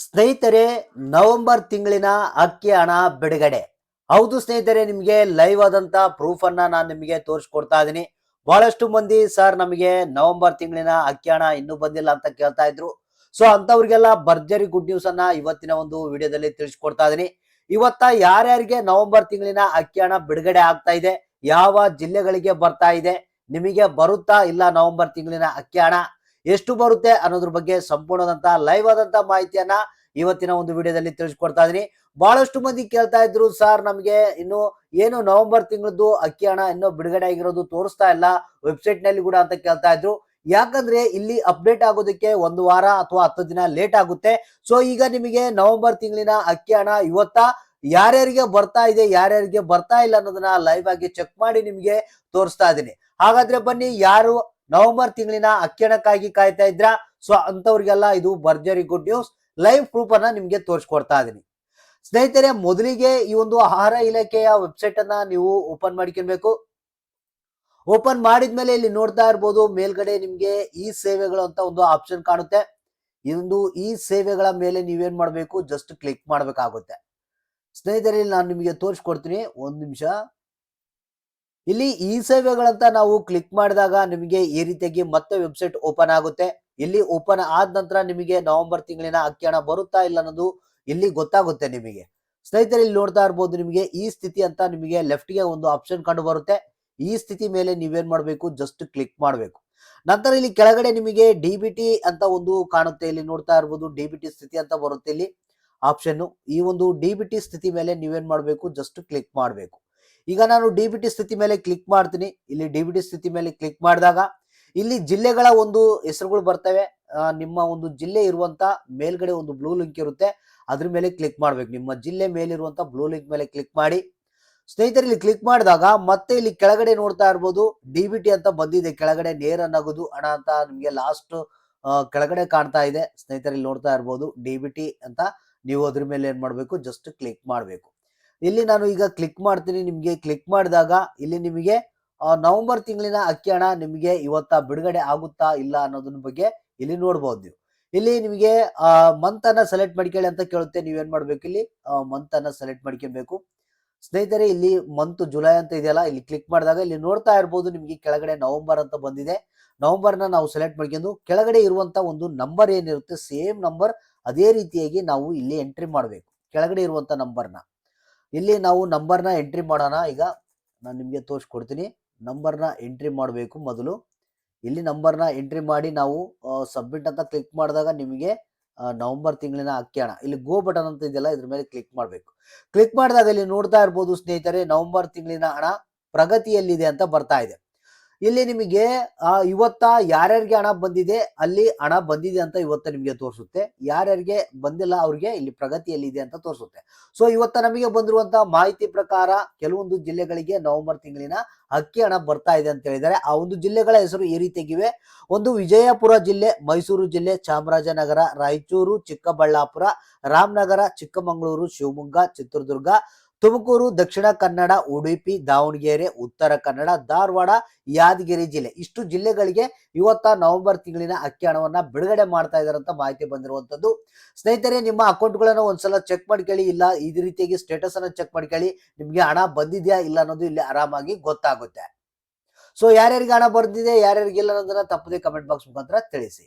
ಸ್ನೇಹಿತರೆ, ನವೆಂಬರ್ ತಿಂಗಳಿನ ಅಕ್ಕಿ ಹಣ ಬಿಡುಗಡೆ. ಹೌದು ಸ್ನೇಹಿತರೆ, ನಿಮಗೆ ಲೈವ್ ಆದಂತ ಪ್ರೂಫ್ ಅನ್ನ ನಾನು ನಿಮಗೆ ತೋರಿಸ್ಕೊಡ್ತಾ ಇದ್ದೀನಿ. ಬಹಳಷ್ಟು ಮಂದಿ ಸರ್ ನಮಗೆ ನವೆಂಬರ್ ತಿಂಗಳಿನ ಅಕ್ಕಿ ಹಣ ಇನ್ನೂ ಬಂದಿಲ್ಲ ಅಂತ ಕೇಳ್ತಾ ಇದ್ರು. ಸೊ ಅಂತವ್ರಿಗೆಲ್ಲ ಭರ್ಜರಿ ಗುಡ್ ನ್ಯೂಸ್ ಅನ್ನ ಇವತ್ತಿನ ಒಂದು ವಿಡಿಯೋದಲ್ಲಿ ತಿಳಿಸ್ಕೊಡ್ತಾ ಇದೀನಿ ಇವತ್ತ ಯಾರ್ಯಾರಿಗೆ ನವೆಂಬರ್ ತಿಂಗಳಿನ ಅಕ್ಕಿ ಹಣ ಬಿಡುಗಡೆ ಆಗ್ತಾ ಇದೆ, ಯಾವ ಜಿಲ್ಲೆಗಳಿಗೆ ಬರ್ತಾ ಇದೆ, ನಿಮಗೆ ಬರುತ್ತಾ ಇಲ್ಲ ನವೆಂಬರ್ ತಿಂಗಳಿನ ಅಕ್ಕಿ ಹಣ? ಎಷ್ಟು ಬರುತ್ತೆ ಅನ್ನೋದ್ರ ಬಗ್ಗೆ ಸಂಪೂರ್ಣದಂತ ಲೈವ್ ಆದಂತ ಮಾಹಿತಿಯನ್ನ ಇವತ್ತಿನ ಒಂದು ವಿಡಿಯೋದಲ್ಲಿ ತಿಳಿಸ್ಕೊಡ್ತಾ ಇದೀನಿ ಬಹಳಷ್ಟು ಮಂದಿ ಕೇಳ್ತಾ ಇದ್ರು ಸರ್ ನಮಗೆ ಇನ್ನು ಏನು ನವೆಂಬರ್ ತಿಂಗಳದ್ದು ಅಕ್ಕಿ ಹಣ ಇನ್ನೂ ಬಿಡುಗಡೆ ಆಗಿರೋದು ತೋರಿಸ್ತಾ ಇಲ್ಲ ವೆಬ್ಸೈಟ್ನಲ್ಲಿ ಕೂಡ ಅಂತ ಕೇಳ್ತಾ ಇದ್ರು. ಯಾಕಂದ್ರೆ ಇಲ್ಲಿ ಅಪ್ಡೇಟ್ ಆಗೋದಕ್ಕೆ ಒಂದು ವಾರ ಅಥವಾ ಹತ್ತು ದಿನ ಲೇಟ್ ಆಗುತ್ತೆ. ಸೊ ಈಗ ನಿಮಗೆ ನವೆಂಬರ್ ತಿಂಗಳಿನ ಅಕ್ಕಿ ಹಣ ಇವತ್ತ ಯಾರ್ಯಾರಿಗೆ ಬರ್ತಾ ಇದೆ, ಯಾರ್ಯಾರಿಗೆ ಬರ್ತಾ ಇಲ್ಲ ಅನ್ನೋದನ್ನ ಲೈವ್ ಆಗಿ ಚೆಕ್ ಮಾಡಿ ನಿಮಗೆ ತೋರಿಸ್ತಾ ಇದ್ದೀನಿ. ಹಾಗಾದ್ರೆ ಬನ್ನಿ, ಯಾರು ನವೆಂಬರ್ ತಿಂಗಳಿನ ಅಕ್ಕಣಕ್ಕಾಗಿ ಕಾಯ್ತಾ ಇದ್ರ? ಸೊ ಅಂತವ್ರಿಗೆಲ್ಲ ಇದು ಭರ್ಜರಿ ಗುಡ್ ನ್ಯೂಸ್ ಲೈವ್ ಪ್ರೂಫ್ ಅನ್ನ ನಿಮ್ಗೆ ತೋರಿಸ್ಕೊಡ್ತಾ ಇದೀನಿ. ಸ್ನೇಹಿತರೆ, ಮೊದಲಿಗೆ ಈ ಒಂದು ಆಹಾರ ಇಲಾಖೆಯ ವೆಬ್ಸೈಟ್ ಅನ್ನ ನೀವು ಓಪನ್ ಮಾಡ್ಕೊಬೇಕು ಓಪನ್ ಮಾಡಿದ್ಮೇಲೆ ಇಲ್ಲಿ ನೋಡ್ತಾ ಇರ್ಬೋದು, ಮೇಲ್ಗಡೆ ನಿಮ್ಗೆ ಈ ಸೇವೆಗಳು ಅಂತ ಒಂದು ಆಪ್ಷನ್ ಕಾಣುತ್ತೆ. ಇದೊಂದು ಈ ಸೇವೆಗಳ ಮೇಲೆ ನೀವೇನ್ ಮಾಡ್ಬೇಕು? ಜಸ್ಟ್ ಕ್ಲಿಕ್ ಮಾಡ್ಬೇಕಾಗುತ್ತೆ. ಸ್ನೇಹಿತರಲ್ಲಿ ನಾನು ನಿಮಗೆ ತೋರಿಸ್ಕೊಡ್ತೀನಿ. ಒಂದು ನಿಮಿಷ. ಇಲ್ಲಿ ಇ ಸೇವೆಗಳಂತ ನಾವು ಕ್ಲಿಕ್ ಮಾಡಿದಾಗ ನಿಮಗೆ ಈ ರೀತಿಯಾಗಿ ಮತ್ತೆ ವೆಬ್ಸೈಟ್ ಓಪನ್ ಆಗುತ್ತೆ. ಇಲ್ಲಿ ಓಪನ್ ಆದ ನಂತರ ನಿಮಗೆ ನವೆಂಬರ್ ತಿಂಗಳಿನ ಅಕ್ಕಿ ಹಣ ಬರುತ್ತಾ ಇಲ್ಲ ಅನ್ನೋದು ಇಲ್ಲಿ ಗೊತ್ತಾಗುತ್ತೆ ನಿಮಗೆ. ಸ್ನೇಹಿತರೆ, ಇಲ್ಲಿ ನೋಡ್ತಾ ಇರ್ಬೋದು ನಿಮಗೆ ಈ ಸ್ಥಿತಿ ಅಂತ ನಿಮಗೆ ಲೆಫ್ಟ್ಗೆ ಒಂದು ಆಪ್ಷನ್ ಕಂಡು ಬರುತ್ತೆ. ಈ ಸ್ಥಿತಿ ಮೇಲೆ ನೀವೇನ್ ಮಾಡಬೇಕು? ಜಸ್ಟ್ ಕ್ಲಿಕ್ ಮಾಡಬೇಕು. ನಂತರ ಇಲ್ಲಿ ಕೆಳಗಡೆ ನಿಮಗೆ ಡಿ ಅಂತ ಒಂದು ಕಾಣುತ್ತೆ. ಇಲ್ಲಿ ನೋಡ್ತಾ ಇರ್ಬೋದು ಡಿ ಸ್ಥಿತಿ ಅಂತ ಬರುತ್ತೆ ಇಲ್ಲಿ. ಆಪ್ಷನ್ ಈ ಒಂದು ಡಿ ಸ್ಥಿತಿ ಮೇಲೆ ನೀವೇನ್ ಮಾಡಬೇಕು? ಜಸ್ಟ್ ಕ್ಲಿಕ್ ಮಾಡಬೇಕು. ಈಗ ನಾನು ಡಿ ಬಿ ಟಿ ಸ್ಥಿತಿ ಮೇಲೆ ಕ್ಲಿಕ್ ಮಾಡ್ತೀನಿ. ಇಲ್ಲಿ ಡಿ ಬಿ ಟಿ ಸ್ಥಿತಿ ಮೇಲೆ ಕ್ಲಿಕ್ ಮಾಡಿದಾಗ ಇಲ್ಲಿ ಜಿಲ್ಲೆಗಳ ಒಂದು ಹೆಸರುಗಳು ಬರ್ತವೆ. ನಿಮ್ಮ ಒಂದು ಜಿಲ್ಲೆ ಇರುವಂತ ಮೇಲ್ಗಡೆ ಒಂದು ಬ್ಲೂ ಲಿಂಕ್ ಇರುತ್ತೆ. ಅದ್ರ ಮೇಲೆ ಕ್ಲಿಕ್ ಮಾಡ್ಬೇಕು. ನಿಮ್ಮ ಜಿಲ್ಲೆ ಮೇಲಿರುವಂತ ಬ್ಲೂ ಲಿಂಕ್ ಮೇಲೆ ಕ್ಲಿಕ್ ಮಾಡಿ. ಸ್ನೇಹಿತರೆ, ಇಲ್ಲಿ ಕ್ಲಿಕ್ ಮಾಡಿದಾಗ ಮತ್ತೆ ಇಲ್ಲಿ ಕೆಳಗಡೆ ನೋಡ್ತಾ ಇರ್ಬೋದು ಡಿ ಬಿ ಟಿ ಅಂತ ಬಂದಿದೆ. ಕೆಳಗಡೆ ನೇರ ನಗದು ಹಣ ಅಂತ ನಿಮಗೆ ಲಾಸ್ಟ್ ಕೆಳಗಡೆ ಕಾಣ್ತಾ ಇದೆ. ಸ್ನೇಹಿತರೆ, ಇಲ್ಲಿ ನೋಡ್ತಾ ಇರ್ಬೋದು ಡಿ ಬಿ ಟಿ ಅಂತ. ನೀವು ಅದ್ರ ಮೇಲೆ ಏನ್ ಮಾಡ್ಬೇಕು? ಜಸ್ಟ್ ಕ್ಲಿಕ್ ಮಾಡಬೇಕು. ಇಲ್ಲಿ ನಾನು ಈಗ ಕ್ಲಿಕ್ ಮಾಡ್ತೀನಿ. ನಿಮಗೆ ಕ್ಲಿಕ್ ಮಾಡಿದಾಗ ಇಲ್ಲಿ ನಿಮಗೆ ನವೆಂಬರ್ ತಿಂಗಳಿನ ಅಕ್ಕಿ ಹಣ ನಿಮಗೆ ಇವತ್ತ ಬಿಡುಗಡೆ ಆಗುತ್ತಾ ಇಲ್ಲ ಅನ್ನೋದನ್ನ ಬಗ್ಗೆ ಇಲ್ಲಿ ನೋಡ್ಬೋದು ನೀವು. ಇಲ್ಲಿ ನಿಮಗೆ ಮಂತ್ ಅನ್ನ ಸೆಲೆಕ್ಟ್ ಮಾಡ್ಕೊಳ್ಳಿ ಅಂತ ಕೇಳುತ್ತೆ. ನೀವೇನ್ ಮಾಡ್ಬೇಕು ಇಲ್ಲಿ? ಮಂತ್ ಅನ್ನ ಸೆಲೆಕ್ಟ್ ಮಾಡ್ಕೊಬೇಕು ಸ್ನೇಹಿತರೆ, ಇಲ್ಲಿ ಮಂತ್ ಜುಲೈ ಅಂತ ಇದೆಯಲ್ಲ, ಇಲ್ಲಿ ಕ್ಲಿಕ್ ಮಾಡಿದಾಗ ಇಲ್ಲಿ ನೋಡ್ತಾ ಇರ್ಬೋದು ನಿಮಗೆ ಕೆಳಗಡೆ ನವೆಂಬರ್ ಅಂತ ಬಂದಿದೆ. ನವೆಂಬರ್ನ ನಾವು ಸೆಲೆಕ್ಟ್ ಮಾಡ್ಕೊಂಡು ಕೆಳಗಡೆ ಇರುವಂತ ಒಂದು ನಂಬರ್ ಏನಿರುತ್ತೆ ಸೇಮ್ ನಂಬರ್ ಅದೇ ರೀತಿಯಾಗಿ ನಾವು ಇಲ್ಲಿ ಎಂಟ್ರಿ ಮಾಡಬೇಕು. ಕೆಳಗಡೆ ಇರುವಂತ ನಂಬರ್ನ ಇಲ್ಲಿ ನಾವು ನಂಬರ್ನ ಎಂಟ್ರಿ ಮಾಡೋಣ. ಈಗ ನಾನು ನಿಮಗೆ ತೋರಿಸ್ಕೊಡ್ತೀನಿ. ನಂಬರ್ನ ಎಂಟ್ರಿ ಮಾಡಬೇಕು ಮೊದಲು. ಇಲ್ಲಿ ನಂಬರ್ನ ಎಂಟ್ರಿ ಮಾಡಿ ನಾವು ಸಬ್ಮಿಟ್ ಅಂತ ಕ್ಲಿಕ್ ಮಾಡಿದಾಗ ನಿಮಗೆ ನವಂಬರ್ ತಿಂಗಳಿನ ಅಕ್ಕಿ ಇಲ್ಲಿ ಗೋ ಬಟನ್ ಅಂತ ಇದೆಯಲ್ಲ, ಇದ್ರ ಮೇಲೆ ಕ್ಲಿಕ್ ಮಾಡಬೇಕು. ಕ್ಲಿಕ್ ಮಾಡಿದಾಗ ಇಲ್ಲಿ ನೋಡ್ತಾ ಇರ್ಬೋದು ಸ್ನೇಹಿತರೆ, ನವೆಂಬರ್ ತಿಂಗಳಿನ ಹಣ ಪ್ರಗತಿಯಲ್ಲಿದೆ ಅಂತ ಬರ್ತಾ ಇದೆ. ಇಲ್ಲಿ ನಿಮಗೆ ಇವತ್ತ ಯಾರ್ಯಾರಿಗೆ ಹಣ ಬಂದಿದೆ, ಅಲ್ಲಿ ಹಣ ಬಂದಿದೆ ಅಂತ ಇವತ್ತ ನಿಮಗೆ ತೋರಿಸುತ್ತೆ. ಯಾರ್ಯಾರಿಗೆ ಬಂದಿಲ್ಲ ಅವ್ರಿಗೆ ಇಲ್ಲಿ ಪ್ರಗತಿಯಲ್ಲಿದೆ ಅಂತ ತೋರಿಸುತ್ತೆ. ಸೊ ಇವತ್ತ ನಮಗೆ ಬಂದಿರುವಂತಹ ಮಾಹಿತಿ ಪ್ರಕಾರ ಕೆಲವೊಂದು ಜಿಲ್ಲೆಗಳಿಗೆ ನವೆಂಬರ್ ತಿಂಗಳಿನ ಅಕ್ಕಿ ಹಣ ಬರ್ತಾ ಇದೆ ಅಂತ ಹೇಳಿದ್ದಾರೆ. ಆ ಒಂದು ಜಿಲ್ಲೆಗಳ ಹೆಸರು ಈ ರೀತಿಯಾಗಿವೆ ಒಂದು ವಿಜಯಪುರ ಜಿಲ್ಲೆ, ಮೈಸೂರು ಜಿಲ್ಲೆ, ಚಾಮರಾಜನಗರ, ರಾಯಚೂರು, ಚಿಕ್ಕಬಳ್ಳಾಪುರ, ರಾಮನಗರ, ಚಿಕ್ಕಮಗಳೂರು, ಶಿವಮೊಗ್ಗ, ಚಿತ್ರದುರ್ಗ ತುಮಕೂರು, ದಕ್ಷಿಣ ಕನ್ನಡ, ಉಡುಪಿ, ದಾವಣಗೆರೆ, ಉತ್ತರ ಕನ್ನಡ, ಧಾರವಾಡ, ಯಾದಗಿರಿ ಜಿಲ್ಲೆ. ಇಷ್ಟು ಜಿಲ್ಲೆಗಳಿಗೆ ಇವತ್ತ ನವೆಂಬರ್ ತಿಂಗಳಿನ ಅಕ್ಕಿ ಹಣವನ್ನ ಬಿಡುಗಡೆ ಮಾಡ್ತಾ ಇದ್ದಾರೆ ಮಾಹಿತಿ ಬಂದಿರುವಂತದ್ದು. ಸ್ನೇಹಿತರೆ, ನಿಮ್ಮ ಅಕೌಂಟ್ಗಳನ್ನ ಒಂದ್ಸಲ ಚೆಕ್ ಮಾಡ್ಕೊಳ್ಳಿ. ಇಲ್ಲ ಈ ರೀತಿಯಾಗಿ ಸ್ಟೇಟಸ್ ಅನ್ನ ಚೆಕ್ ಮಾಡ್ಕೊಳ್ಳಿ. ನಿಮ್ಗೆ ಹಣ ಬಂದಿದ್ಯಾ ಇಲ್ಲ ಅನ್ನೋದು ಇಲ್ಲಿ ಆರಾಮಾಗಿ ಗೊತ್ತಾಗುತ್ತೆ. ಸೊ ಯಾರ್ಯಾರಿಗೆ ಹಣ ಬರ್ದಿದೆ ಯಾರ್ಯಾರಿಗೆ ಇಲ್ಲ ಅನ್ನೋದನ್ನ ತಪ್ಪದೆ ಕಮೆಂಟ್ ಬಾಕ್ಸ್ ಮುಖಾಂತರ ತಿಳಿಸಿ.